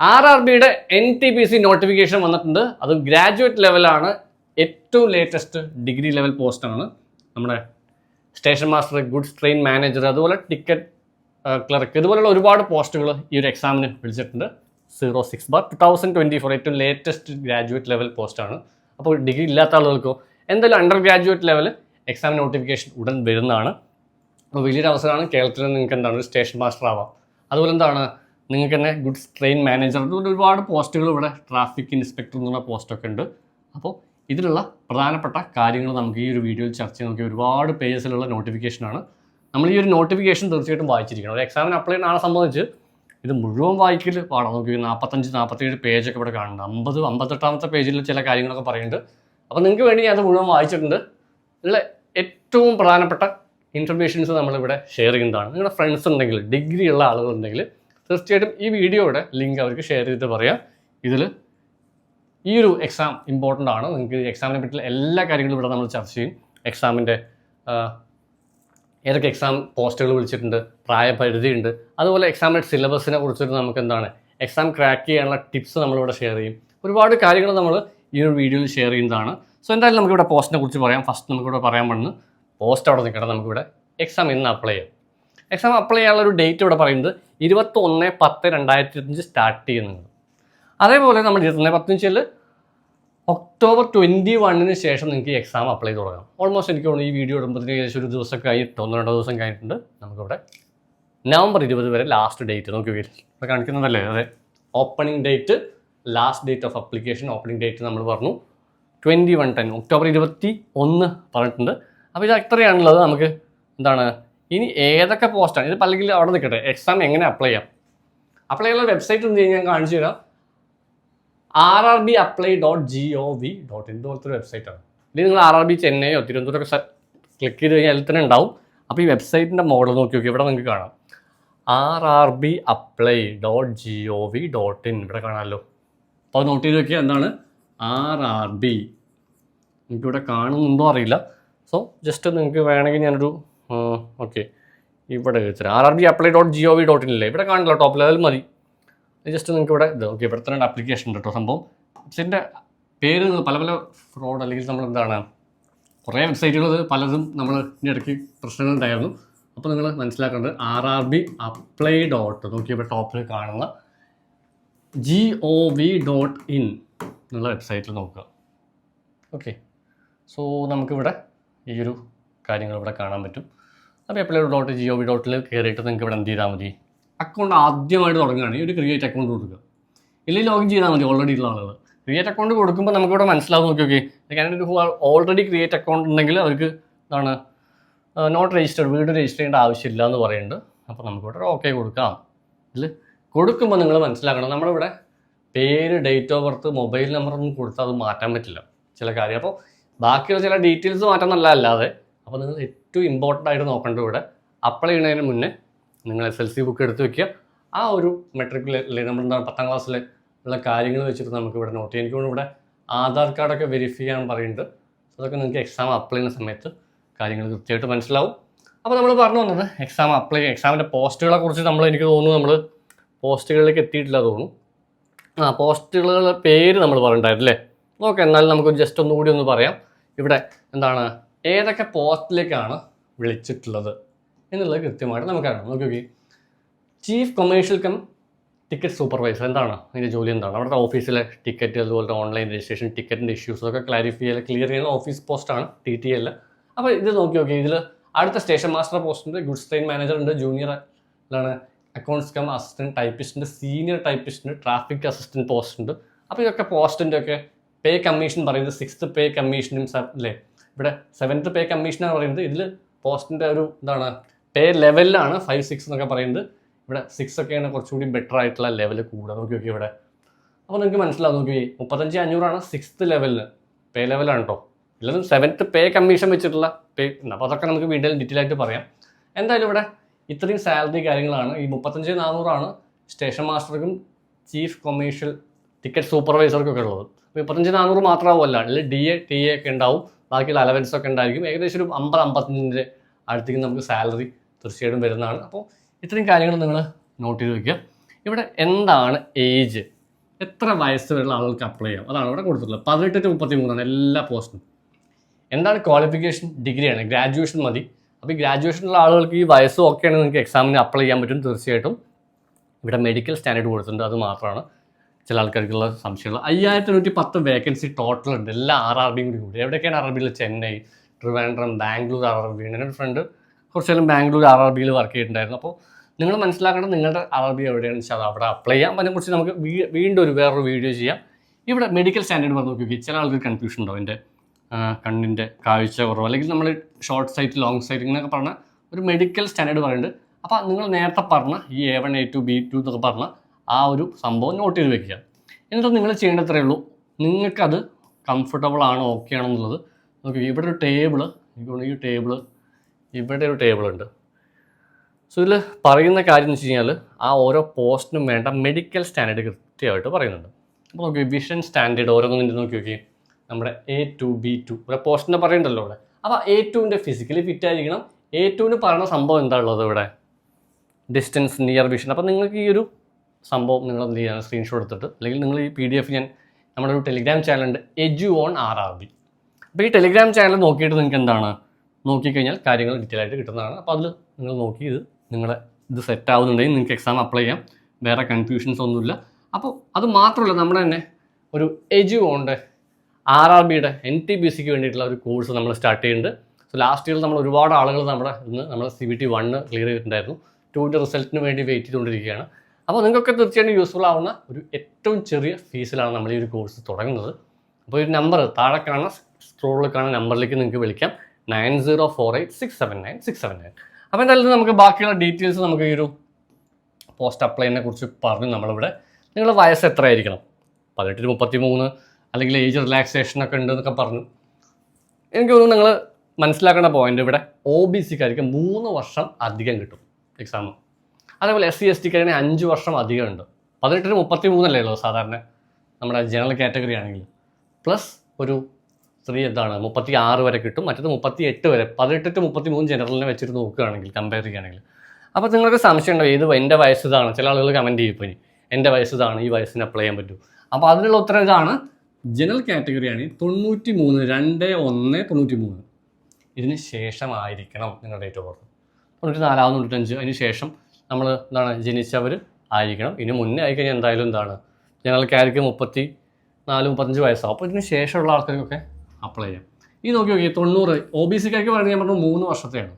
R R ബിയുടെ N T P C notification വന്നിട്ടുണ്ട്. അത് ഗ്രാജുവേറ്റ് ലെവലാണ് ഏറ്റവും ലേറ്റസ്റ്റ് ഡിഗ്രി ലെവൽ പോസ്റ്റാണ് നമ്മുടെ station master goods train manager അതുപോലെ ടിക്കറ്റ് ക്ലർക്ക് ഇതുപോലുള്ള ഒരുപാട് പോസ്റ്റുകൾ ഈ ഒരു എക്സാമിന് വിളിച്ചിട്ടുണ്ട്. Zero six bar two thousand twenty four ഏറ്റവും ലേറ്റസ്റ്റ് ഗ്രാജുവേറ്റ് ലെവൽ പോസ്റ്റാണ് അപ്പോൾ ഡിഗ്രി ഇല്ലാത്ത ആളുകൾക്കോ എന്തായാലും under graduate level exam notification ഉടൻ വരുന്നതാണ്. അപ്പോൾ വലിയൊരു അവസരമാണ് കേരളത്തിൽ നിങ്ങൾക്ക് എന്താണ് സ്റ്റേഷൻ മാസ്റ്റർ ആവാം. അതുപോലെ എന്താണ് നിങ്ങൾക്ക് തന്നെ ഗുഡ് ട്രെയിൻ മാനേജർ അതുകൊണ്ട് ഒരുപാട് പോസ്റ്റുകൾ ഇവിടെ ട്രാഫിക് ഇൻസ്പെക്ടർ എന്നുള്ള പോസ്റ്റൊക്കെ ഉണ്ട്. അപ്പോൾ ഇതിലുള്ള പ്രധാനപ്പെട്ട കാര്യങ്ങൾ നമുക്ക് ഈ ഒരു വീഡിയോയിൽ ചർച്ച ചെയ്യാൻ നോക്കിയ ഒരുപാട് പേജസിലുള്ള നോട്ടിഫിക്കേഷനാണ് നമ്മൾ ഈ ഒരു നോട്ടിഫിക്കേഷൻ തീർച്ചയായിട്ടും വായിച്ചിരിക്കണം. ഒരു എക്സാമിന് അപ്ലൈ ചെയ്യുന്ന ആളെ സംബന്ധിച്ച് ഇത് മുഴുവൻ വായിക്കൽ പാടാം. നോക്കി നാൽപ്പത്തഞ്ച് നാൽപ്പത്തേഴ് പേജൊക്കെ ഇവിടെ കാണുന്നുണ്ട്. അമ്പത് അമ്പത്തെട്ടാമത്തെ പേജിൽ ചില കാര്യങ്ങളൊക്കെ പറയുന്നുണ്ട്. അപ്പോൾ നിങ്ങൾക്ക് വേണ്ടി ഞാൻ അത് മുഴുവൻ വായിച്ചിട്ടുണ്ട്. ഉള്ള ഏറ്റവും പ്രധാനപ്പെട്ട ഇൻഫർമേഷൻസ് നമ്മളിവിടെ ഷെയർ ചെയ്യുന്നതാണ്. നിങ്ങളുടെ ഫ്രണ്ട്സ് ഉണ്ടെങ്കിൽ ഡിഗ്രി ഉള്ള ആളുകളുണ്ടെങ്കിൽ തീർച്ചയായിട്ടും ഈ വീഡിയോയുടെ ലിങ്ക് അവർക്ക് ഷെയർ ചെയ്തിട്ട് പറയാം. ഇതിൽ ഈ ഒരു എക്സാം ഇമ്പോർട്ടന്റ് ആണ്. നിങ്ങൾക്ക് എക്സാമിനെ പറ്റിയുള്ള എല്ലാ കാര്യങ്ങളും ഇവിടെ നമ്മൾ ചർച്ച ചെയ്യും. എക്സാമിന്റെ ഏതൊക്കെ എക്സാം പോസ്റ്റുകൾ വിളിച്ചിട്ടുണ്ട് പ്രായപരിധിയുണ്ട്. അതുപോലെ എക്സാമിന്റെ സിലബസിനെ കുറിച്ചിട്ട് നമുക്ക് എന്താണ് എക്സാം ക്രാക്ക് ചെയ്യാനുള്ള ടിപ്സ് നമ്മളിവിടെ ഷെയർ ചെയ്യും. ഒരുപാട് കാര്യങ്ങൾ നമ്മൾ ഈ ഒരു വീഡിയോയിൽ ഷെയർ ചെയ്യുന്നതാണ്. സോ എന്തായാലും നമുക്കിവിടെ പോസ്റ്റിനെ കുറിച്ച് പറയാം. ഫസ്റ്റ് നമുക്കിവിടെ പറയാൻ പറ്റുന്നത് പോസ്റ്റ് അവിടെ നിൽക്കണം നമുക്കിവിടെ എക്സാം ഇന്ന് അപ്ലൈ ചെയ്യാം. എക്സാം അപ്ലൈ ചെയ്യാനുള്ള ഒരു ഡേറ്റ് ഇവിടെ പറയുന്നത് ഇരുപത്തൊന്ന് പത്ത് രണ്ടായിരത്തി ഇരുപത്തഞ്ച് സ്റ്റാർട്ട് ചെയ്യുന്നുണ്ട്. അതേപോലെ നമ്മൾ ഇരുപത്തൊന്ന് പത്തഞ്ചിൽ ഒക്ടോബർ ട്വന്റി വണ്ണിന് ശേഷം നിങ്ങൾക്ക് ഈ എക്സാം അപ്ലൈ ചെയ്ത് തുടങ്ങാം. ഓൾമോസ്റ്റ് എനിക്ക് തോന്നുന്നു ഈ വീഡിയോ ഇടുമ്പോഴത്തേക്ക് ഏകദേശം ഒരു ദിവസം കഴിഞ്ഞിട്ട് ഒന്ന് രണ്ടോ ദിവസം കഴിഞ്ഞിട്ടുണ്ട്. നമുക്കിവിടെ നവംബർ ഇരുപത് വരെ ലാസ്റ്റ് ഡേറ്റ് നോക്കി ഇവിടെ കാണിക്കുന്നതല്ലേ? അതെ. Opening date last date of application opening date നമ്മൾ പറഞ്ഞു. ട്വന്റി വൺ ടെൻ ഒക്ടോബർ ഇരുപത്തി ഒന്ന് പറഞ്ഞിട്ടുണ്ട്. അപ്പോൾ ഇത് എത്രയാണുള്ളത് നമുക്ക് എന്താണ് ഇനി ഏതൊക്കെ പോസ്റ്റാണ് ഇത് അല്ലെങ്കിൽ അവിടെ നിൽക്കട്ടെ. എക്സാം എങ്ങനെ അപ്ലൈ ചെയ്യാം? അപ്ലൈ ചെയ്യാനുള്ള വെബ്സൈറ്റ് എന്ത് ഞാൻ കാണിച്ചു തരാം. R R B apply dot G O V dot in പോലത്തെ ഒരു വെബ്സൈറ്റാണ് ഇത് നിങ്ങൾ ആർ ആർ ബി ചെന്നൈയോ തിരുവനന്തപുരമൊക്കെ ക്ലിക്ക് ചെയ്ത് കഴിഞ്ഞാൽ അതിൽ തന്നെ ഉണ്ടാവും. അപ്പോൾ ഈ വെബ്സൈറ്റിന്റെ മോഡൽ നോക്കി നോക്കി ഇവിടെ നിങ്ങൾക്ക് കാണാം. R R B apply dot G O V dot in. ഇവിടെ കാണാമല്ലോ. അപ്പോൾ നോട്ട് ചെയ്ത് നോക്കിയാൽ എന്താണ്? R R B. എനിക്കിവിടെ കാണുന്നുണ്ടോ അറിയില്ല. സോ ജസ്റ്റ് നിങ്ങൾക്ക് വേണമെങ്കിൽ ഞാനൊരു ഓക്കെ ഇവിടെ വെച്ചാൽ R R B apply dot G O V dot ഇല്ലേ? ഇവിടെ കാണില്ല ടോപ്പ് ലെവൽ മതി. ജസ്റ്റ് നിങ്ങൾക്ക് ഇവിടെ ഇത് ഓക്കെ ഇവിടെ തന്നെ ആപ്ലിക്കേഷൻ ഉണ്ട് കേട്ടോ സംഭവം. ഇതിന്റെ പേര് പല പല ഫ്രോഡ് അല്ലെങ്കിൽ നമ്മൾ എന്താണ് കുറേ വെബ്സൈറ്റുകൾ പലതും നമ്മൾ ഇതിന്റെ ഇടയ്ക്ക് പ്രശ്നങ്ങളുണ്ടായിരുന്നു അപ്പോൾ നിങ്ങൾ മനസ്സിലാക്കേണ്ടത് R R B apply dot നോക്കിയപ്പോൾ ടോപ്പിൽ കാണുന്ന G O V dot in എന്നുള്ള വെബ്സൈറ്റിൽ നോക്കുക. ഓക്കെ സോ നമുക്കിവിടെ ഈ ഒരു കാര്യങ്ങൾ ഇവിടെ കാണാൻ പറ്റും. അപ്പോൾ എപ്പോഴും ഡോട്ട് ജി ഒ വി ഡോട്ടിൽ കയറിയിട്ട് നിങ്ങൾക്ക് ഇവിടെ എന്ത് ചെയ്താൽ മതി? അക്കൗണ്ട് ആദ്യമായിട്ട് തുടങ്ങുകയാണ് ഈ ഒരു ക്രിയേറ്റ് അക്കൗണ്ട് കൊടുക്കുക. ഇല്ലെങ്കിൽ ലോഗിൻ ചെയ്താൽ മതി ഓൾറെഡി ഉള്ള ആളുകൾ ക്രിയേറ്റ് അക്കൗണ്ട് കൊടുക്കുമ്പോൾ നമുക്കിവിടെ മനസ്സിലാവും നോക്കി ഓക്കെ കാരണം ഒരു ഓൾറെഡി ക്രിയേറ്റ് അക്കൗണ്ട് ഉണ്ടെങ്കിൽ അവർക്ക് എന്താണ് നോട്ട് രജിസ്റ്റർ വീട് രജിസ്റ്റർ ചെയ്യേണ്ട ആവശ്യമില്ല എന്ന് പറയുന്നുണ്ട് അപ്പോൾ നമുക്കിവിടെ ഓക്കെ കൊടുക്കാം. ഇതിൽ കൊടുക്കുമ്പോൾ നിങ്ങൾ മനസ്സിലാക്കണം നമ്മളിവിടെ പേര് date of birth mobile number ഒന്നും കൊടുത്താൽ അത് മാറ്റാൻ പറ്റില്ല. ചില കാര്യം അപ്പോൾ ബാക്കിയുള്ള ചില ഡീറ്റെയിൽസ് മാറ്റാൻ അല്ലാതെ അപ്പോൾ നിങ്ങൾ ഏറ്റവും ഇമ്പോർട്ടന്റ് ആയിട്ട് നോക്കേണ്ടത് ഇവിടെ അപ്ലൈ ചെയ്യുന്നതിന് മുന്നേ നിങ്ങൾ എസ് എൽ സി ബുക്ക് എടുത്ത് വെക്കുക. ആ ഒരു മെട്രിക്കിൽ അല്ലെങ്കിൽ നമ്മൾ എന്താണ് പത്താം ക്ലാസ്സിലെ ഉള്ള കാര്യങ്ങൾ വെച്ചിട്ട് നമുക്ക് ഇവിടെ നോട്ട് ചെയ്യാം. എനിക്ക് തോന്നുന്നു ഇവിടെ ആധാർ കാർഡൊക്കെ വെരിഫൈ ചെയ്യാൻ പറയുന്നുണ്ട് അതൊക്കെ നിങ്ങൾക്ക് എക്സാം അപ്ലൈ ചെയ്യുന്ന സമയത്ത് കാര്യങ്ങൾ കൃത്യമായിട്ട് മനസ്സിലാവും. അപ്പോൾ നമ്മൾ പറഞ്ഞു വന്നത് എക്സാം അപ്ലൈ എക്സാമിന്റെ പോസ്റ്റുകളെ കുറിച്ച് നമ്മൾ എനിക്ക് തോന്നുന്നു നമ്മൾ പോസ്റ്റുകളിലേക്ക് എത്തിയിട്ടില്ല തോന്നുന്നു. ആ പോസ്റ്റുകളുടെ പേര് നമ്മൾ പറഞ്ഞിട്ടുണ്ടായിരുന്നു അല്ലേ? ഓക്കെ എന്നാലും നമുക്ക് ജസ്റ്റ് ഒന്നുകൂടി ഒന്ന് പറയാം. ഇവിടെ എന്താണ് ഏതൊക്കെ പോസ്റ്റിലേക്കാണ് വിളിച്ചിട്ടുള്ളത് എന്നുള്ളത് കൃത്യമായിട്ട് നമുക്കറിയാം. നോക്കി chief commercial cum ticket supervisor എന്താണ്? അതിന്റെ ജോലി എന്താണ്? അവിടുത്തെ ഓഫീസിലെ ടിക്കറ്റ് അതുപോലെ ഓൺലൈൻ രജിസ്ട്രേഷൻ ടിക്കറ്റിന്റെ ഇഷ്യൂസ് ഒക്കെ ക്ലാരിഫൈ ചെയ്യുക ക്ലിയർ ചെയ്യുന്ന ഓഫീസ് പോസ്റ്റാണ് ടി ടി അല്ല അപ്പോൾ ഇത് നോക്കി നോക്കി ഇതിൽ അടുത്ത സ്റ്റേഷൻ മാസ്റ്റർ പോസ്റ്റ് ഉണ്ട് ഗുഡ്സ് ട്രെയിൻ മാനേജർ ഉണ്ട് ജൂനിയർ ആണ് accounts cum assistant ടൈപ്പിസ്റ്റിന്റെ senior typist traffic assistant post ഉണ്ട്. അപ്പോൾ ഇതൊക്കെ പോസ്റ്റിന്റെ ഒക്കെ പേ കമ്മീഷൻ പറയുന്നത് സിക്സ്ത് പേ കമ്മീഷനും സർ അല്ലേ ഇവിടെ സെവൻത്ത് പേ കമ്മീഷൻ എന്ന് പറയുന്നത്. ഇതിൽ പോസ്റ്റിന്റെ ഒരു എന്താണ് പേ ലെവലിലാണ് ഫൈവ് സിക്സ് എന്നൊക്കെ പറയുന്നത്. ഇവിടെ സിക്സ് ഒക്കെയാണ് കുറച്ചുകൂടി ബെറ്റർ ആയിട്ടുള്ള ലെവൽ കൂടുക. നോക്കി നോക്കി ഇവിടെ. അപ്പോൾ നിങ്ങൾക്ക് മനസ്സിലാവും നോക്കി മുപ്പത്തഞ്ച് അഞ്ഞൂറാണ് സിക്സ്ത് ലെവലിൽ പേ ലെവലാണ് കേട്ടോ ഇല്ലെങ്കിൽ സെവൻത്ത് പേ കമ്മീഷൻ വെച്ചിട്ടുള്ള പേ അപ്പോൾ അതൊക്കെ നമുക്ക് വീഡിയോയിൽ ഡീറ്റെയിൽ ആയിട്ട് പറയാം. എന്തായാലും ഇവിടെ ഇത്രയും സാലറി കാര്യങ്ങളാണ്. ഈ മുപ്പത്തഞ്ച് നാനൂറാണ് സ്റ്റേഷൻ മാസ്റ്റർക്കും ചീഫ് കൊമേഴ്ഷ്യൽ ടിക്കറ്റ് സൂപ്പർവൈസർക്കും ഒക്കെ ഉള്ളത്. മുപ്പത്തഞ്ച് നാനൂറ് മാത്രമാവുമല്ല. അല്ലെങ്കിൽ ഡി എ ടി എ ഒക്കെ ഉണ്ടാവും. ബാക്കിയുള്ള അലവൻസ് ഒക്കെ ഉണ്ടായിരിക്കും. ഏകദേശം ഒരു അമ്പത് അമ്പത്തഞ്ചിന്റെ അടുത്തേക്ക് നമുക്ക് സാലറി തീർച്ചയായിട്ടും വരുന്നതാണ്. അപ്പോൾ ഇത്രയും കാര്യങ്ങൾ നിങ്ങൾ നോട്ട് ചെയ്ത് വയ്ക്കുക ഇവിടെ എന്താണ് ഏജ് എത്ര വയസ്സ് വരെയുള്ള ആളുകൾക്ക് അപ്ലൈ ചെയ്യാം? അതാണ് ഇവിടെ കൊടുത്തിട്ടുള്ളത്. പതിനെട്ട് ടു മുപ്പത്തി മൂന്നാണ് എല്ലാ പോസ്റ്റും എന്താണ് ക്വാളിഫിക്കേഷൻ ഡിഗ്രിയാണ് ഗ്രാജുവേഷൻ മതി. അപ്പോൾ ഈ ഗ്രാജുവേഷനുള്ള ആളുകൾക്ക് ഈ വയസ്സും ഒക്കെയാണ് നിങ്ങൾക്ക് എക്സാമിന് അപ്ലൈ ചെയ്യാൻ പറ്റും. തീർച്ചയായിട്ടും. ഇവിടെ മെഡിക്കൽ സ്റ്റാൻഡേർഡ് കൊടുത്തിട്ടുണ്ട്. അത് മാത്രമാണ്. ചില ആൾക്കാർക്കുള്ള സംശയങ്ങൾ. അയ്യായിരത്തി നൂറ്റി പത്ത് വേക്കൻസി ടോട്ടൽ ഉണ്ട്. എല്ലാ ആർ ആർ ബിയും കൂടി എവിടെയൊക്കെയാണ് ആർ ആർ ബിയിൽ Chennai Trivandrum Bangalore R R B എന്റെ ഒരു ഫ്രണ്ട് കുറച്ച് നേരം ബാംഗ്ലൂർ ആർ ആർ ബിയിൽ വർക്ക് ചെയ്തിട്ടുണ്ടായിരുന്നു. അപ്പോൾ നിങ്ങൾ മനസ്സിലാക്കേണ്ടത് നിങ്ങളുടെ ആർ ആർ ബി എവിടെയാണെന്ന് വെച്ചാൽ അത് അവിടെ അപ്ലൈ ചെയ്യാം അതിനെക്കുറിച്ച് നമുക്ക് വീണ്ടും ഒരു വേറൊരു വീഡിയോ ചെയ്യാം. ഇവിടെ മെഡിക്കൽ സ്റ്റാൻഡേർഡ് പറഞ്ഞു നോക്കി ചില ആൾക്ക് കൺഫ്യൂഷൻ ഉണ്ടാവും. എന്റെ കണ്ണിന്റെ കാഴ്ച കുറവ്. അല്ലെങ്കിൽ നമ്മൾ ഷോർട്ട് സൈറ്റ് ലോങ് സൈറ്റ് ഇങ്ങനെയൊക്കെ പറഞ്ഞ ഒരു മെഡിക്കൽ സ്റ്റാൻഡേർഡ് പറയുന്നുണ്ട്. അപ്പോൾ നിങ്ങൾ നേരത്തെ പറഞ്ഞ ഈ A one A two B two എന്നൊക്കെ പറഞ്ഞ ആ ഒരു സംഭവം നോട്ട് ചെയ്ത് വെക്കുക. എന്നിട്ട് നിങ്ങൾ ചെയ്യേണ്ടത്രേ ഉള്ളൂ. നിങ്ങൾക്കത് കംഫർട്ടബിൾ ആണോ ഓക്കെ ആണെന്നുള്ളത്. നോക്കി ഇവിടെ ഒരു ടേബിൾ ഈ ടേബിൾ ഇവിടെ ഒരു ടേബിൾ ഉണ്ട്. സോ ഇതിൽ പറയുന്ന കാര്യം എന്ന് വെച്ച് കഴിഞ്ഞാൽ ആ ഓരോ പോസ്റ്റിനും വേണ്ട മെഡിക്കൽ സ്റ്റാൻഡേർഡ് കൃത്യമായിട്ട് പറയുന്നുണ്ട്. അപ്പോൾ നോക്കി വിഷൻ സ്റ്റാൻഡേർഡ് ഓരോന്നും നോക്കി നോക്കി. നമ്മുടെ എ ടു ബി ടു ഇവിടെ പോസ്റ്റിനെ പറയുന്നുണ്ടല്ലോ ഇവിടെ. അപ്പോൾ എ ടുവിന്റെ ഫിസിക്കലി ഫിറ്റ് ആയിരിക്കണം. എ ടുവിന് പറയുന്ന സംഭവം എന്താ ഉള്ളത് ഇവിടെ? ഡിസ്റ്റൻസ് നിയർ വിഷൻ അപ്പോൾ നിങ്ങൾക്ക് ഈ ഒരു സംഭവം നിങ്ങൾ എന്ത് ചെയ്യാൻ സ്ക്രീൻഷോട്ട് എടുത്തിട്ട്. അല്ലെങ്കിൽ നിങ്ങൾ ഈ പി ഡി എഫ് ഞാൻ നമ്മുടെ ഒരു ടെലിഗ്രാം ചാനലുണ്ട് Edu on R R B അപ്പോൾ ഈ ടെലിഗ്രാം ചാനൽ നോക്കിയിട്ട് നിങ്ങൾക്ക് എന്താണ്? നോക്കിക്കഴിഞ്ഞാൽ കാര്യങ്ങൾ ഡീറ്റെയിൽ ആയിട്ട് കിട്ടുന്നതാണ്. അപ്പോൾ അതിൽ നിങ്ങൾ നോക്കി ഇത് നിങ്ങളെ ഇത് സെറ്റ് ആവുന്നുണ്ടെങ്കിൽ നിങ്ങൾക്ക് എക്സാം അപ്ലൈ ചെയ്യാം. വേറെ കൺഫ്യൂഷൻസ് ഒന്നുമില്ല. അപ്പോൾ അത് മാത്രമല്ല നമ്മുടെ തന്നെ ഒരു എജു ഓണിന്റെ ആർ ആർ ബിയുടെ എൻ ടി ബി സിക്ക് വേണ്ടിയിട്ടുള്ള ഒരു കോഴ്സ് നമ്മൾ സ്റ്റാർട്ട് ചെയ്യുന്നുണ്ട്. സോ ലാസ്റ്റ് ഇയറിൽ നമ്മൾ ഒരുപാട് ആളുകൾ നമ്മുടെ ഇന്ന് നമ്മൾ C B T one clear ചെയ്തിട്ടുണ്ടായിരുന്നു. ടൂവിന്റെ റിസൾട്ടിന് വേണ്ടി വെയിറ്റ് ചെയ്തുകൊണ്ടിരിക്കുകയാണ്. അപ്പോൾ നിങ്ങൾക്ക് തീർച്ചയായിട്ടും യൂസ്ഫുൾ ആവുന്ന ഒരു ഏറ്റവും ചെറിയ ഫീസിലാണ് നമ്മൾ ഈ ഒരു കോഴ്സ് തുടങ്ങുന്നത്. അപ്പോൾ ഒരു നമ്പർ താഴെ കാണുന്ന സ്ക്രോളിൽ കാണുന്ന നമ്പറിലേക്ക് നിങ്ങൾക്ക് വിളിക്കാം. Nine zero four eight six seven nine six seven nine അപ്പോൾ എന്തായാലും നമുക്ക് ബാക്കിയുള്ള ഡീറ്റെയിൽസ് നമുക്ക് ഈ ഒരു പോസ്റ്റ് അപ്ലൈനെ കുറിച്ച് പറഞ്ഞു നമ്മളിവിടെ. നിങ്ങളുടെ വയസ്സ് എത്രയായിരിക്കണം? പതിനെട്ടിന് മുപ്പത്തി മൂന്ന് അല്ലെങ്കിൽ ഏജ് റിലാക്സേഷൻ ഒക്കെ ഉണ്ട് എന്നൊക്കെ പറഞ്ഞു. എനിക്ക് തോന്നുന്നു നിങ്ങൾ മനസ്സിലാക്കേണ്ട പോയിന്റ് ഇവിടെ. ഒ ബി സിക്കാർക്ക് മൂന്ന് വർഷം അധികം കിട്ടും. എക്സാം അതേപോലെ എസ് സി എസ് ടിക്കാണെങ്കിൽ അഞ്ച് വർഷം അധികം ഉണ്ട്. പതിനെട്ടിന് മുപ്പത്തി മൂന്നല്ലേ ഉള്ളൂ സാധാരണ നമ്മുടെ ജനറൽ കാറ്റഗറി ആണെങ്കിൽ. പ്ലസ് ഒരു സ്ത്രീ എന്താണ് മുപ്പത്തി ആറ് വരെ കിട്ടും. മറ്റത് മുപ്പത്തി എട്ട് വരെ പതിനെട്ട് ടു മുപ്പത്തി മൂന്ന് ജനറലിനെ വെച്ചിട്ട് നോക്കുകയാണെങ്കിൽ കമ്പയർ ചെയ്യുകയാണെങ്കിൽ. അപ്പോൾ നിങ്ങൾക്ക് സംശയം ഉണ്ടാവും ഏത് എന്റെ വയസ്സ് ഇതാണ്? ചില ആളുകൾ കമന്റ് ചെയ്യും ഇപ്പോൾ എന്റെ വയസ്സ് ഇതാണ് ഈ വയസ്സിന് അപ്ലൈ ചെയ്യാൻ പറ്റും. അപ്പോൾ അതിനുള്ള ഉത്തരം ഇതാണ്. ജനറൽ കാറ്റഗറിയാണ് തൊണ്ണൂറ്റി മൂന്ന് രണ്ട് ഒന്ന് തൊണ്ണൂറ്റി മൂന്ന് ഇതിന് ശേഷമായിരിക്കണം നിങ്ങളുടെ ഡേറ്റ് ഓഫ് ബർത്ത് തൊണ്ണൂറ്റി നാലാവും തൊണ്ണൂറ്റഞ്ച് അതിന് ശേഷം നമ്മൾ എന്താണ് ജനിച്ചവർ ആയിരിക്കണം. ഇനി മുന്നേ ആയിക്കഴിഞ്ഞാൽ എന്തായാലും എന്താണ്? ജനറൽക്കാർക്ക് മുപ്പത്തി നാല് മുപ്പത്തഞ്ച് വയസ്സാവും. അപ്പോൾ ഇതിന് ശേഷമുള്ള ആൾക്കാർക്കൊക്കെ അപ്ലൈ ചെയ്യാം. ഈ നോക്കി നോക്കി തൊണ്ണൂറ് ഒ ബി സിക്കാർക്ക് പറഞ്ഞാൽ ഞാൻ പറഞ്ഞു മൂന്ന് വർഷത്തെയാണ്.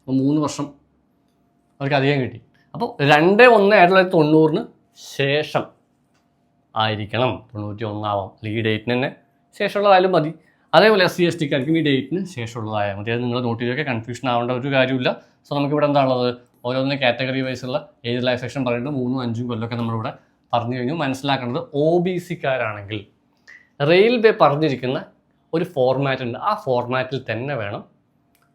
അപ്പോൾ മൂന്ന് വർഷം അവർക്ക് അധികം കിട്ടി. അപ്പോൾ രണ്ട് ഒന്ന് ആയിരത്തി തൊള്ളായിരത്തി തൊണ്ണൂറിന് ശേഷം ആയിരിക്കണം. തൊണ്ണൂറ്റി ഒന്നാവാം. അല്ലെങ്കിൽ ഈ ഡേറ്റിന് തന്നെ ശേഷമുള്ളതായാലും മതി. അതേപോലെ എസ് സി എസ് ടിക്കാർക്കും ഈ ഡേറ്റിന് ശേഷമുള്ളതായാൽ മതി. അത് നിങ്ങൾ നോട്ട് ചെയ്തൊക്കെ കൺഫ്യൂഷൻ ആവേണ്ട ഒരു കാര്യമില്ല സോ നമുക്കിവിടെ എന്താണുള്ളത്? ഓരോന്നിന് കാറ്റഗറി വൈസ് ഉള്ള ഏജ് ലൈഫ് റിലാക്സേഷൻ പറഞ്ഞിട്ട് മൂന്നും അഞ്ചും കൊല്ലമൊക്കെ നമ്മളിവിടെ പറഞ്ഞു കഴിഞ്ഞു. മനസ്സിലാക്കേണ്ടത് ഒ ബി സിക്കാരാണെങ്കിൽ റെയിൽവേ പറഞ്ഞിരിക്കുന്ന ഒരു ഫോർമാറ്റ് ഉണ്ട്. ആ ഫോർമാറ്റിൽ തന്നെ വേണം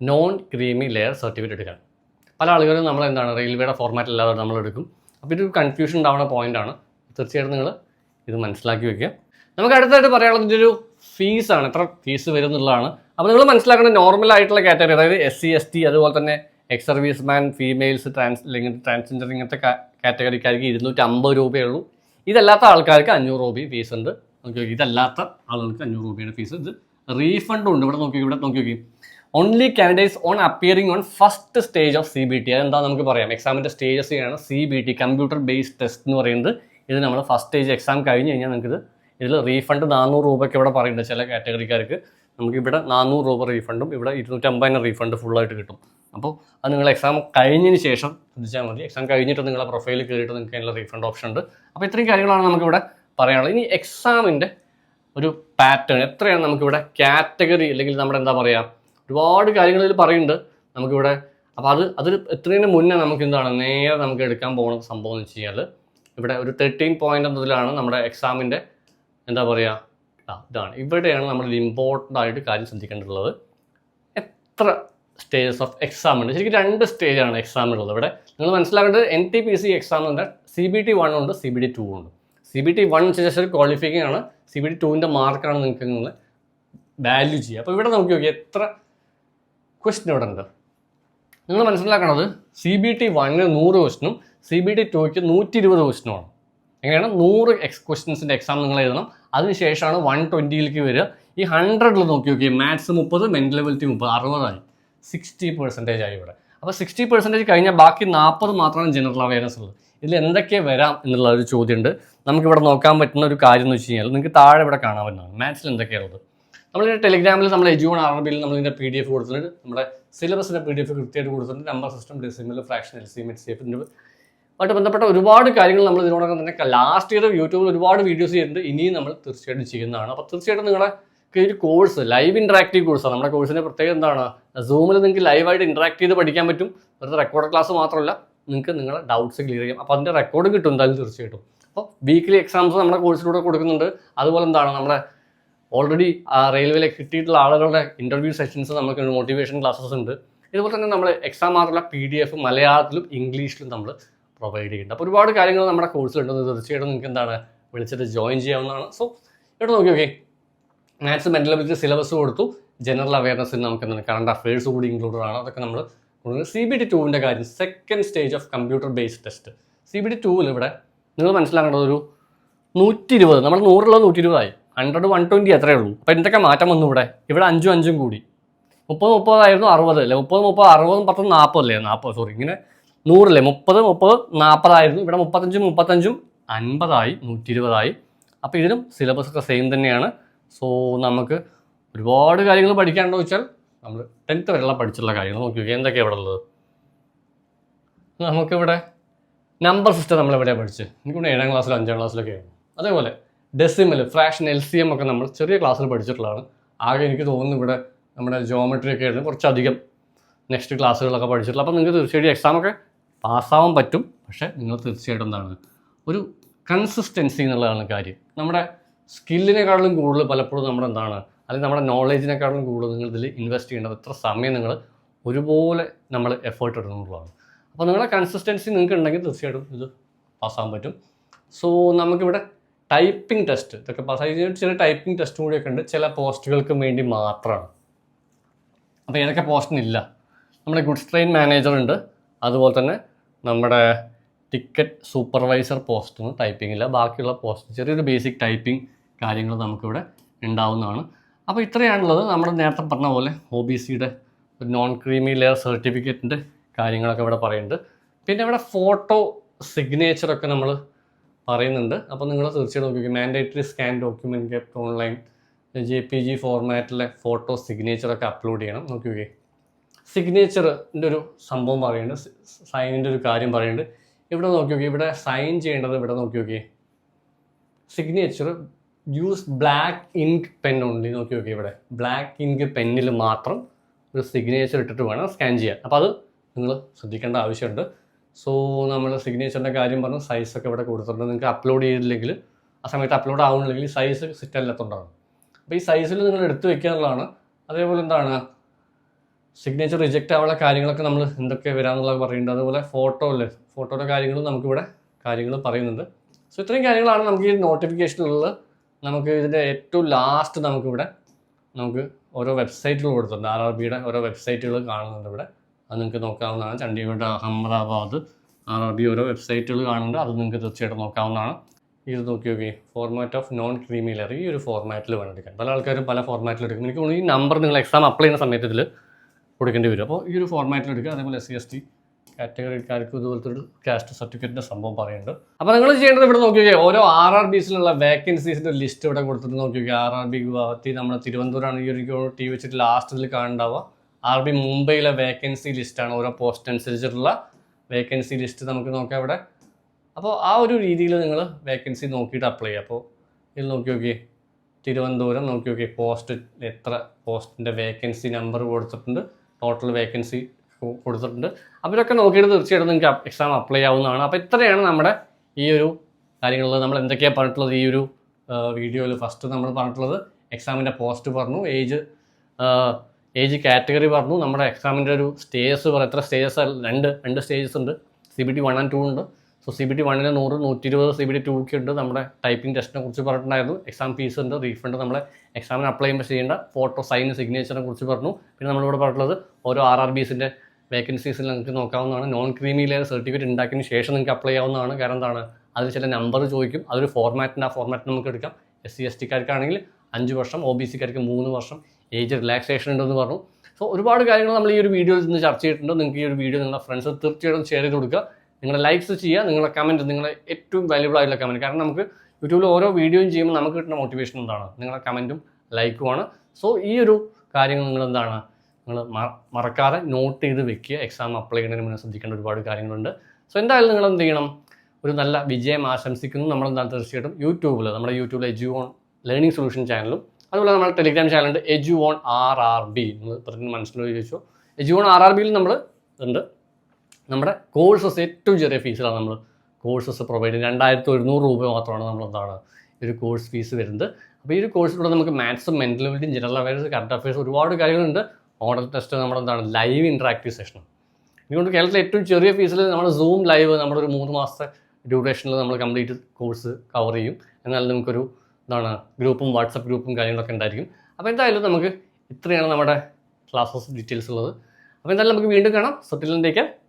നോൺ ക്രീമി ലെയർ സർട്ടിഫിക്കറ്റ് എടുക്കാൻ. പല ആളുകളും നമ്മൾ എന്താണ് റെയിൽവേയുടെ ഫോർമാറ്റ് അല്ലാതെ നമ്മൾ എടുക്കും. അപ്പോൾ ഇതൊരു കൺഫ്യൂഷൻ ഉണ്ടാവുന്ന പോയിന്റാണ് തീർച്ചയായിട്ടും നിങ്ങൾ ഇത് മനസ്സിലാക്കി വെക്കുക. നമുക്ക് അടുത്തായിട്ട് പറയാനുള്ളത് ഇതിന്റെ ഒരു ഫീസാണ് എത്ര ഫീസ് വരും എന്നുള്ളതാണ്. അപ്പോൾ നിങ്ങൾ മനസ്സിലാക്കേണ്ട നോർമൽ ആയിട്ടുള്ള കാറ്റഗറി അതായത് എസ് സി എസ് ടി അതുപോലെ തന്നെ ex service man females trans അല്ലെങ്കിൽ ട്രാൻസ്ജെൻഡർ ഇങ്ങനത്തെ കാറ്റഗറിക്കാർക്ക് ഇരുന്നൂറ്റി അമ്പത് രൂപയുള്ളൂ. ഇതല്ലാത്ത ആൾക്കാർക്ക് അഞ്ഞൂറ് രൂപയും ഫീസ് ഉണ്ട്. നോക്കി ഇതല്ലാത്ത ആളുകൾക്ക് അഞ്ഞൂറ് രൂപയാണ് ഫീസ് ഇത് റീഫണ്ടും ഉണ്ട്. ഇവിടെ നോക്കി ഇവിടെ നോക്കി നോക്കി. Only candidates on appearing on first stage of C B T അതെന്താ നമുക്ക് പറയാം? എക്സാമിന്റെ സ്റ്റേജസ് ആണ് C B T computer based test എന്ന് പറയുന്നത്. ഇത് നമ്മൾ ഫസ്റ്റ് സ്റ്റേജ് എക്സാം കഴിഞ്ഞ് കഴിഞ്ഞാൽ നമുക്കിത് ഇതിൽ റീഫണ്ട് നാനൂറ് രൂപയ്ക്ക് ഇവിടെ പറയുന്നുണ്ട് ചില കാറ്റഗറിക്കാർക്ക് നമുക്ക് ഇവിടെ നാനൂറ് രൂപ റീഫണ്ടും ഇവിടെ ഇരുന്നൂറ്റമ്പതിന് റീഫണ്ട് ഫുള്ളായിട്ട് കിട്ടും. അപ്പോൾ അത് നിങ്ങൾ എക്സാം കഴിഞ്ഞതിന് ശേഷം ശ്രദ്ധിച്ചാൽ മതി. എക്സാം കഴിഞ്ഞിട്ട് നിങ്ങളെ പ്രൊഫൈലിൽ കയറിയിട്ട് നിങ്ങൾക്ക് അതിനുള്ള റീഫണ്ട് ഓപ്ഷൻ ഉണ്ട്. അപ്പോൾ ഇത്രയും കാര്യങ്ങളാണ് നമുക്കിവിടെ പറയാനുള്ളത്. ഇനി എക്സാമിന്റെ ഒരു പാറ്റേൺ എത്രയാണ് നമുക്കിവിടെ കാറ്റഗറി അല്ലെങ്കിൽ നമ്മുടെ എന്താ പറയുക ഒരുപാട് കാര്യങ്ങൾ ഇതിൽ പറയുന്നുണ്ട് നമുക്കിവിടെ. അപ്പോൾ അത് അതിൽ എത്രയും മുന്നേ നമുക്ക് എന്താണ് നേരെ നമുക്ക് എടുക്കാൻ പോകുന്ന സംഭവം എന്ന് വെച്ച് കഴിഞ്ഞാൽ ഇവിടെ ഒരു തേർട്ടീൻ പോയിന്റ് എന്നതിലാണ് നമ്മുടെ എക്സാമിന്റെ എന്താ പറയുക ഇതാണ്. ഇവിടെയാണ് നമ്മൾ ഇമ്പോർട്ടന്റ് ആയിട്ട് കാര്യം ശ്രദ്ധിക്കേണ്ടിട്ടുള്ളത് എത്ര സ്റ്റേജസ് ഓഫ് എക്സാം ഉണ്ട്. ശരിക്കും രണ്ട് സ്റ്റേജാണ് എക്സാം ഉള്ളത് ഇവിടെ. നിങ്ങൾ മനസ്സിലാക്കേണ്ടത് N T P C exam ഉണ്ട് സി ബി ടി വൺ ഉണ്ട് സി ബി ടി ടു ഉണ്ട്. സി ബി ടി വൺ ശേഷം ക്വാളിഫിക്കിംഗ് ആണ്. സി ബി ടി ടുവിന്റെ മാർക്കാണ് നിങ്ങൾക്ക് നിങ്ങൾ വാല്യൂ ചെയ്യുക. അപ്പോൾ ഇവിടെ നോക്കി നോക്കി എത്ര ക്വസ്റ്റ്യൻ ഇവിടെ ഉണ്ട്. നിങ്ങൾ മനസ്സിലാക്കണത് സി ബി ടി വണ്ണിന് നൂറ് ക്വസ്റ്റിനും സി ബി ടി ടുക്ക് നൂറ്റി ഇരുപത് ക്വസ്റ്റിനുമാണ് എങ്ങനെയാണ്? നൂറ് എക്സ് ക്വസ്റ്റ്യൻസിന്റെ എക്സാം നിങ്ങൾ എഴുതണം. അതിനുശേഷമാണ് വൺ ട്വന്റിയിലേക്ക് വരിക. ഈ ഹൺഡ്രഡിൽ നോക്കി നോക്കി മാത്സ് മുപ്പത് മെന്റൽ എബിലിറ്റി മുപ്പത് അറുപതായി. സിക്സ്റ്റി പെർസെന്റേജ് ആയി ഇവിടെ. അപ്പോൾ സിക്സ്റ്റി പെർസെന്റേജ് കഴിഞ്ഞാൽ ബാക്കി നാൽപ്പത് മാത്രമാണ് ജനറൽ അവയർനെസ് ഉള്ളത്. ഇതിൽ എന്തൊക്കെ വരാം എന്നുള്ള ഒരു ചോദ്യമുണ്ട്. നമുക്കിവിടെ നോക്കാൻ പറ്റുന്ന ഒരു കാര്യം എന്ന് വെച്ച് കഴിഞ്ഞാൽ നിങ്ങൾക്ക് താഴെ ഇവിടെ കാണാൻ പറ്റുന്നതാണ് മാത്സിൽ എന്തൊക്കെയാണുള്ളത് നമ്മളിതിന്റെ ടെലിഗ്രാമിൽ നമ്മൾ എജുവൺ അറബിയിൽ നമ്മളിതിന്റെ പി ഡി എഫ് കൊടുത്തിട്ടുണ്ട്. നമ്മുടെ സിലബസിന്റെ പി ഡി എഫ് കൃത്യമായിട്ട് കൊടുത്തിട്ടുണ്ട്. Number system decimal fraction L C M C ആയിട്ട് ബന്ധപ്പെട്ട ഒരുപാട് കാര്യങ്ങൾ നമ്മൾ ഇതിനോടൊപ്പം തന്നെ ലാസ്റ്റ് ഇയർ യൂട്യൂബിൽ ഒരുപാട് വീഡിയോസ് ചെയ്തിട്ടുണ്ട് ഇനിയും നമ്മൾ തീർച്ചയായിട്ടും ചെയ്യുന്നതാണ്. അപ്പോൾ തീർച്ചയായിട്ടും നിങ്ങളുടെ ഒരു കോഴ്സ് ലൈവ് ഇൻട്രാക്റ്റീവ് കോഴ്സാണ് നമ്മുടെ കോഴ്സിന്റെ പ്രത്യേകത എന്താണ്? സൂമിൽ നിങ്ങൾക്ക് ലൈവായിട്ട് ഇൻട്രാക്ട് ചെയ്ത് പഠിക്കാൻ പറ്റും. വെറുതെ റെക്കോർഡ് ക്ലാസ് മാത്രമല്ല നിങ്ങൾക്ക് നിങ്ങളുടെ ഡൗട്ട്സ് ക്ലിയർ ചെയ്യാം. അപ്പോൾ അതിന്റെ റെക്കോർഡ് കിട്ടും എന്തായാലും തീർച്ചയായിട്ടും. അപ്പോൾ വീക്കിലി എക്സാംസ് നമ്മുടെ കോഴ്സിലൂടെ കൊടുക്കുന്നുണ്ട്. അതുപോലെ എന്താണ് നമ്മുടെ ഓൾറെഡി റെയിൽവേയിൽ കിട്ടിയിട്ടുള്ള ആളുകളുടെ ഇന്റർവ്യൂ സെഷൻസ് നമുക്ക് മോട്ടിവേഷൻ ക്ലാസ്സസ് ഉണ്ട്. ഇതുപോലെ തന്നെ നമ്മൾ എക്സാം മാത്രമല്ല പി ഡി എഫ് മലയാളത്തിലും ഇംഗ്ലീഷിലും നമ്മൾ പ്രൊവൈഡ് ചെയ്യുന്നുണ്ട്. അപ്പോൾ ഒരുപാട് കാര്യങ്ങൾ നമ്മുടെ കോഴ്സിലുണ്ട് തീർച്ചയായിട്ടും നിങ്ങൾക്ക് എന്താണ് വിളിച്ചിട്ട് ജോയിൻ ചെയ്യാവുന്നതാണ്. സോ ഇവിടെ നോക്കി okay maths mental ability syllabus കൊടുത്തു. ജനറൽ അവയർനെസ്സിൽ നമുക്ക് എന്താണ് കറണ്ട് അഫയേഴ്സ് കൂടി ഇൻക്ലൂഡഡ് ആണ്. അതൊക്കെ നമ്മൾ സി ബി ടി ടൂവിന്റെ കാര്യം second stage of computer based test C B T ടൂവിൽ ഇവിടെ നിങ്ങൾ മനസ്സിലാക്കേണ്ടത് ഒരു നൂറ്റി ഇരുപത് നമ്മൾ നൂറുള്ളത് നൂറ്റി ഇരുപതായി ഹൺഡ്രഡ് വൺ ട്വന്റി അത്രയേ ഉള്ളൂ. അപ്പോൾ എന്തൊക്കെ മാറ്റം വന്നു ഇവിടെ? ഇവിടെ അഞ്ചും അഞ്ചും കൂടി. മുപ്പത് മുപ്പതായിരുന്നു അറുപത് അല്ലേ? മുപ്പത് മുപ്പത് അറുപതും പത്തും നാൽപ്പതല്ലേ നാൽപ്പത് സോറി ഇങ്ങനെ നൂറല്ലേ? മുപ്പത് മുപ്പത് നാൽപ്പതായിരുന്നു ഇവിടെ മുപ്പത്തഞ്ചും മുപ്പത്തഞ്ചും അൻപതായി നൂറ്റി ഇരുപതായി അപ്പോൾ ഇതിനും സിലബസ് ഒക്കെ സെയിം തന്നെയാണ്. സോ നമുക്ക് ഒരുപാട് കാര്യങ്ങൾ പഠിക്കാനുണ്ടോ വെച്ചാൽ നമ്മൾ ടെൻത്ത് വരെയുള്ള പഠിച്ചിട്ടുള്ള കാര്യങ്ങൾ നോക്കി എന്തൊക്കെയാണ് ഇവിടെ ഉള്ളത്? നമുക്കിവിടെ നമ്പർ സിസ്റ്റം നമ്മൾ എവിടെയാണ് പഠിച്ചത് എനിക്കിവിടെ ഏഴാം ക്ലാസ്സിലും അഞ്ചാം ക്ലാസ്സിലൊക്കെ ആയിരുന്നു. അതേപോലെ decimal fraction L C M ഒക്കെ നമ്മൾ ചെറിയ ക്ലാസ്സിൽ പഠിച്ചിട്ടുള്ളതാണ്. ആകെ എനിക്ക് തോന്നുന്നു ഇവിടെ നമ്മുടെ ജോമെട്രി ഒക്കെ ആയിരുന്നു കുറച്ചധികം നെക്സ്റ്റ് ക്ലാസ്സുകളൊക്കെ പഠിച്ചിട്ടുള്ള അപ്പോൾ നിങ്ങൾക്ക് തീർച്ചയായിട്ടും എക്സാമൊക്കെ പാസ്സാവാൻ പറ്റും. പക്ഷേ നിങ്ങൾ തീർച്ചയായിട്ടും എന്താണ് ഒരു കൺസിസ്റ്റൻസി എന്നുള്ളതാണ് കാര്യം. നമ്മുടെ സ്കില്ലിനെക്കാളും കൂടുതൽ പലപ്പോഴും നമ്മുടെ എന്താണ് അല്ലെങ്കിൽ നമ്മുടെ നോളേജിനെക്കാളും കൂടുതൽ നിങ്ങൾ ഇതിൽ ഇൻവെസ്റ്റ് ചെയ്യേണ്ടത് എത്ര സമയം നിങ്ങൾ ഒരുപോലെ നമ്മൾ എഫേർട്ട് ഇടുന്നുള്ളതാണ് അപ്പോൾ നിങ്ങളുടെ കൺസിസ്റ്റൻസി നിങ്ങൾക്ക് ഉണ്ടെങ്കിൽ തീർച്ചയായിട്ടും ഇത് പാസ്സാകാൻ പറ്റും. സോ നമുക്കിവിടെ ടൈപ്പിംഗ് ടെസ്റ്റ് ഇതൊക്കെ പാസ്സായി ചില ടൈപ്പിംഗ് ടെസ്റ്റും കൂടിയൊക്കെ ഉണ്ട്. ചില പോസ്റ്റുകൾക്ക് വേണ്ടി മാത്രമാണ്. അപ്പോൾ ഏതൊക്കെ പോസ്റ്റിനില്ല നമ്മുടെ ഗുഡ്സ് ട്രെയിൻ മാനേജർ ഉണ്ട്. അതുപോലെ തന്നെ നമ്മുടെ ടിക്കറ്റ് സൂപ്പർവൈസർ പോസ്റ്റിന് ടൈപ്പിംഗ് ഇല്ല. ബാക്കിയുള്ള പോസ്റ്റ് ചെറിയൊരു ബേസിക് ടൈപ്പിംഗ് കാര്യങ്ങൾ നമുക്കിവിടെ ഉണ്ടാവുന്നതാണ്. അപ്പോൾ ഇത്രയാണുള്ളത് നമ്മൾ നേരത്തെ പറഞ്ഞ പോലെ ഒ ബി സിയുടെ നോൺ ക്രീമി ലെയർ സർട്ടിഫിക്കറ്റിന്റെ കാര്യങ്ങളൊക്കെ ഇവിടെ പറയുന്നുണ്ട്. പിന്നെ ഇവിടെ ഫോട്ടോ സിഗ്നേച്ചറൊക്കെ നമ്മൾ പറയുന്നുണ്ട്. അപ്പോൾ നിങ്ങൾ തീർച്ചയായിട്ടും നോക്കി mandatory scan document kept online J P G ഫോർമാറ്റിലെ photo സിഗ്നേച്ചറൊക്കെ അപ്ലോഡ് ചെയ്യണം. നോക്കി നോക്കി സിഗ്നേച്ചറിന്റെ ഒരു സംഭവം പറയുന്നുണ്ട്. സൈനിന്റെ ഒരു കാര്യം പറയുന്നുണ്ട്. ഇവിടെ നോക്കി നോക്കി ഇവിടെ സൈൻ ചെയ്യേണ്ടത് ഇവിടെ നോക്കി നോക്കി signature use black ink pen ഉണ്ട്. നോക്കി നോക്കി ഇവിടെ. ബ്ലാക്ക് ഇങ്ക് പെന്നിൽ മാത്രം ഒരു സിഗ്നേച്ചർ ഇട്ടിട്ട് വേണം സ്കാൻ ചെയ്യാൻ. അപ്പോൾ അത് നിങ്ങൾ ശ്രദ്ധിക്കേണ്ട ആവശ്യമുണ്ട്. സോ നമ്മൾ സിഗ്നേച്ചറിന്റെ കാര്യം പറഞ്ഞു സൈസൊക്കെ ഇവിടെ കൊടുത്തിട്ടുണ്ട്. നിങ്ങൾക്ക് അപ്ലോഡ് ചെയ്തില്ലെങ്കിൽ ആ സമയത്ത് അപ്ലോഡ് ആവുന്നില്ലെങ്കിൽ സൈസ് സെറ്റ് അല്ലാത്തതുകൊണ്ടാണ് അപ്പോൾ ഈ സൈസിൽ നിങ്ങൾ എടുത്തു വെക്കാനുള്ളതാണ് അതേപോലെ എന്താണ്? സിഗ്നേച്ചർ റിജക്റ്റ് ആവാനുള്ള കാര്യങ്ങളൊക്കെ നമ്മൾ എന്തൊക്കെ വരാമെന്നുള്ളത് പറയുന്നുണ്ട്. അതുപോലെ ഫോട്ടോ അല്ലേ? ഫോട്ടോയുടെ കാര്യങ്ങളും നമുക്കിവിടെ കാര്യങ്ങൾ പറയുന്നുണ്ട്. സോ ഇത്രയും കാര്യങ്ങളാണ് നമുക്ക് ഈ നോട്ടിഫിക്കേഷനിലുള്ളത് നമുക്ക് ഇതിന്റെ ഏറ്റവും ലാസ്റ്റ് നമുക്കിവിടെ നമുക്ക് ഓരോ വെബ്സൈറ്റുകൾ കൊടുത്തിട്ടുണ്ട്. ആർ ആർ ബിയുടെ ഓരോ വെബ്സൈറ്റുകൾ കാണുന്നുണ്ട് ഇവിടെ. അത് നിങ്ങൾക്ക് നോക്കാവുന്നതാണ്. Chandigarh Ahmedabad R R B ഓരോ വെബ്സൈറ്റുകൾ കാണുന്നുണ്ട്. അത് നിങ്ങൾക്ക് തീർച്ചയായിട്ടും നോക്കാവുന്നതാണ്. ഇത് നോക്കി നോക്കി. Format of non creamy layer ഈ ഒരു ഫോർമാറ്റിൽ വേണം എടുക്കാൻ പല ആൾക്കാരും പല ഫോർമാറ്റിൽ എടുക്കും. എനിക്ക് തോന്നുന്നു ഈ നമ്പർ നിങ്ങൾ എക്സാം അപ്ലൈ ചെയ്യുന്ന സമയത്ത് ഇതിൽ കൊടുക്കേണ്ടി വരും. അപ്പോൾ ഈ ഒരു ഫോർമാറ്റിൽ എടുക്കുക. അതേപോലെ എസ് സി എസ് ടി കാറ്റഗറിക്കാർക്ക് ഇതുപോലത്തെ ഒരു കാസ്റ്റ് സർട്ടിഫിക്കറ്റിന്റെ സംഭവം പറയുന്നുണ്ട്. അപ്പോൾ നിങ്ങൾ ചെയ്യേണ്ടത് ഇവിടെ നോക്കി ഓരോ ആർ ആർ ബിസിലുള്ള വേക്കൻസീസിന്റെ ലിസ്റ്റ് ഇവിടെ കൊടുത്തിട്ട് നോക്കി ആർ ആർ ബി ഗുവാഹത്തി നമ്മുടെ തിരുവനന്തപുരമാണ് ഈ ഒരു ടി വെച്ചിട്ട് ലാസ്റ്റിൽ കാണുന്നുണ്ടാവുക. ആർ ബി മുംബൈയിലെ വേക്കൻസി ലിസ്റ്റാണ് ഓരോ പോസ്റ്റ് അനുസരിച്ചിട്ടുള്ള വേക്കൻസി ലിസ്റ്റ് നമുക്ക് നോക്കാം ഇവിടെ. അപ്പോൾ ആ ഒരു രീതിയിൽ നിങ്ങൾ വേക്കൻസി നോക്കിയിട്ട് അപ്ലൈ ചെയ്യുക. അപ്പോൾ ഇതിൽ നോക്കി നോക്കിയേ തിരുവനന്തപുരം നോക്കി നോക്കി പോസ്റ്റ് എത്ര പോസ്റ്റിന്റെ വേക്കൻസി നമ്പർ കൊടുത്തിട്ടുണ്ട് ടോട്ടൽ വേക്കൻസി കൊടുത്തിട്ടുണ്ട്. ഇതൊക്കെ നോക്കിയിട്ട് തീർച്ചയായിട്ടും നിങ്ങൾക്ക് എക്സാം അപ്ലൈ ആവുന്നതാണ്. അപ്പോൾ ഇത്രയാണ് നമ്മുടെ ഈ ഒരു കാര്യങ്ങളിൽ നമ്മൾ എന്തൊക്കെയാണ് പറഞ്ഞിട്ടുള്ളത് ഈ ഒരു വീഡിയോയിൽ ഫസ്റ്റ് നമ്മൾ പറഞ്ഞിട്ടുള്ളത് എക്സാമിന്റെ പോസ്റ്റ് പറഞ്ഞു ഏജ് ഏജ് കാറ്റഗറി പറഞ്ഞു നമ്മുടെ എക്സാമിന്റെ ഒരു സ്റ്റേജസ് പറഞ്ഞു എത്ര സ്റ്റേജസ് രണ്ട് രണ്ട് സ്റ്റേജസ് ഉണ്ട്. C B T one and two ഉണ്ട്. സോ സി ബി ടി വണ്ണിന് നൂറ് നൂറ്റി ഇരുപത് സി ബി ടി ടൂക്ക് ഉണ്ട്. നമ്മുടെ ടൈപ്പിംഗ് ടെസ്റ്റിനെ കുറിച്ച് പറഞ്ഞിട്ടുണ്ടായിരുന്നു. എക്സാം ഫീസ് ഉണ്ട്. റീഫണ്ട് നമ്മളെ എക്സാമിന് അപ്ലൈ ചെയ്യുമ്പോൾ ചെയ്യേണ്ട ഫോട്ടോ സൈൻ സിഗ്നേച്ചറിനെ കുറിച്ച് പറഞ്ഞു. പിന്നെ നമ്മളിവിടെ പറഞ്ഞിട്ടുള്ളത് ഓരോ ആർ ആർ ബീസിന്റെ വേക്കൻസീസിൽ നിങ്ങൾക്ക് നോക്കാവുന്നതാണ്. നോൺ ക്രീമി ലെയർ സർട്ടിഫിക്കറ്റ് ഉണ്ടാക്കിയതിന് ശേഷം നിങ്ങൾക്ക് അപ്ലൈ ചെയ്യാവുന്നതാണ്. കാരണം എന്താണ്? അതിൽ ചില നമ്പർ ചോദിക്കും. അതൊരു ഫോർമാറ്റിന്റെ ആ ഫോർമാറ്റ് നമുക്ക് എടുക്കാം. എസ് സി എസ് ടിക്കാർക്കാണെങ്കിൽ അഞ്ച് വർഷം ഒ ബി സിക്കാർക്ക് മൂന്ന് വർഷം ഏജ് റിലാക്സേഷൻ ഉണ്ടെന്ന് പറഞ്ഞു. സോ ഒരുപാട് കാര്യങ്ങൾ നമ്മൾ ഈ ഒരു വീഡിയോയിൽ നിന്ന് ചർച്ച ചെയ്തിട്ടുണ്ട്. നിങ്ങൾക്ക് ഈ ഒരു വീഡിയോ നിങ്ങളുടെ ഫ്രണ്ട്സ് തീർച്ചയായിട്ടും ഷെയർ ചെയ്ത് കൊടുക്കുക. നിങ്ങളുടെ ലൈക്സ് ചെയ്യുക. നിങ്ങളുടെ കമന്റ് നിങ്ങളുടെ ഏറ്റവും വാല്യുബിൾ ആയിട്ടുള്ള കമന്റ് കാരണം നമുക്ക് യൂട്യൂബിൽ ഓരോ വീഡിയോയും ചെയ്യുമ്പോൾ നമുക്ക് കിട്ടുന്ന മോട്ടിവേഷൻ എന്താണ്? നിങ്ങളുടെ കമന്റും ലൈക്കുമാണ് സോ ഈ ഒരു കാര്യങ്ങൾ നിങ്ങൾ എന്താണ്? നിങ്ങൾ മറക്കാതെ നോട്ട് ചെയ്ത് വെക്കുക. എക്സാം അപ്ലൈ ചെയ്യുന്നതിന് മുന്നേ ശ്രദ്ധിക്കേണ്ട ഒരുപാട് കാര്യങ്ങളുണ്ട്. സോ എന്തായാലും നിങ്ങൾ എന്ത് ചെയ്യണം? ഒരു നല്ല വിജയം ആശംസിക്കുന്നു. നമ്മൾ എന്താണ് തീർച്ചയായിട്ടും യൂട്യൂബിൽ നമ്മുടെ യൂട്യൂബിലെ എജു ഓൺ ലേണിംഗ് സൊല്യൂഷൻ ചാനലും അതുപോലെ നമ്മുടെ ടെലിഗ്രാം ചാനലുണ്ട് Edu on R R B നിങ്ങൾ പ്രതിനിധി മനസ്സിലായി ചോദിച്ചു? എജു ഓൺ ആർ ആർ ബിയിൽ നമ്മൾ ഉണ്ട് നമ്മുടെ കോഴ്സസ് ഏറ്റവും ചെറിയ ഫീസിലാണ് നമ്മൾ കോഴ്സസ് പ്രൊവൈഡ് ചെയ്യുന്നത്. രണ്ടായിരത്തി ഒരുന്നൂറ് രൂപ മാത്രമാണ് നമ്മൾ എന്താണ് ഈ ഒരു കോഴ്സ് ഫീസ് വരുന്നത്. അപ്പോൾ ഈ ഒരു കോഴ്സിലൂടെ നമുക്ക് മാത്സും മെന്റൽ അബിലിറ്റിയും ജനറൽ അവയർസ് കറണ്ട് അഫയേഴ്സ് ഒരുപാട് കാര്യങ്ങളുണ്ട്. മോഡൽ ടെസ്റ്റ് നമ്മുടെ എന്താണ് ലൈവ് ഇൻട്രാക്റ്റീവ് സെഷൻ ഇതുകൊണ്ട് കേരളത്തിലെ ഏറ്റവും ചെറിയ ഫീസിൽ നമ്മൾ സൂം ലൈവ് നമ്മുടെ ഒരു മൂന്ന് മാസത്തെ ഡ്യൂറേഷനിൽ നമ്മൾ കംപ്ലീറ്റ് കോഴ്സ് കവർ ചെയ്യും. എന്നാൽ നമുക്കൊരു എന്താണ് ഗ്രൂപ്പും വാട്സപ്പ് ഗ്രൂപ്പും കാര്യങ്ങളൊക്കെ ഉണ്ടായിരിക്കും. അപ്പോൾ എന്തായാലും നമുക്ക് ഇത്രയാണ് നമ്മുടെ ക്ലാസ്സസ് ഡീറ്റെയിൽസ് ഉള്ളത്. അപ്പോൾ എന്തായാലും നമുക്ക് വീണ്ടും കാണാം. സൊട്ടിലിന്റെയൊക്കെ ബൈ